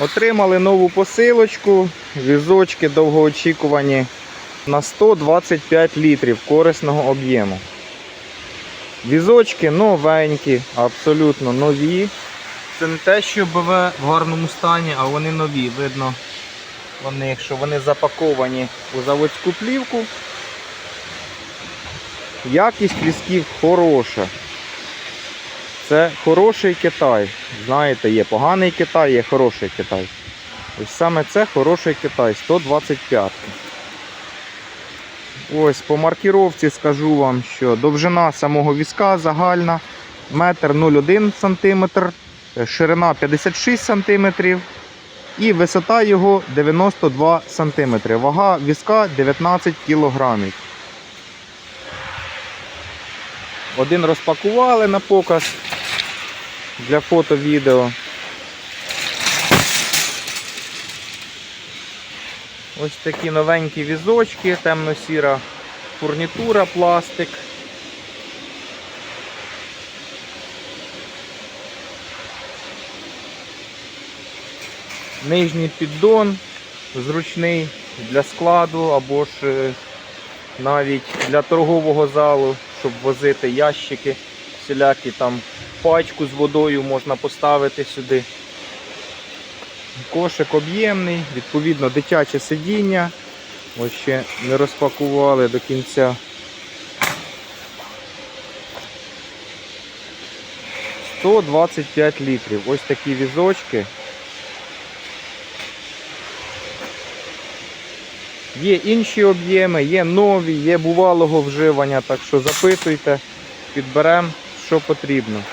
Отримали нову посилочку, візочки довгоочікувані на 125 літрів корисного об'єму. Візочки новенькі, абсолютно нові. Це не те, що БВ в гарному стані, а вони нові. Видно, вони, якщо вони запаковані у заводську плівку. Якість візків хороша. Це хороший Китай. Знаєте, є поганий Китай, є хороший Китай. Ось саме це хороший Китай, 125. Ось по маркіровці скажу вам, що довжина самого візка загальна 1,01 см, ширина 56 см і висота його 92 см. Вага візка 19 кг. Один розпакували на показ для фото-відео. Ось такі новенькі візочки, темно-сіра фурнітура, пластик. Нижній піддон зручний для складу або ж е, навіть для торгового залу, щоб возити ящики, всілякі там пачку з водою можна поставити сюди. Кошик об'ємний, відповідно дитяче сидіння. Ось ще не розпакували до кінця. 125 літрів. Ось такі візочки. Є інші об'єми, є нові, є бувалого вживання, так що запитуйте, підберемо, що потрібно.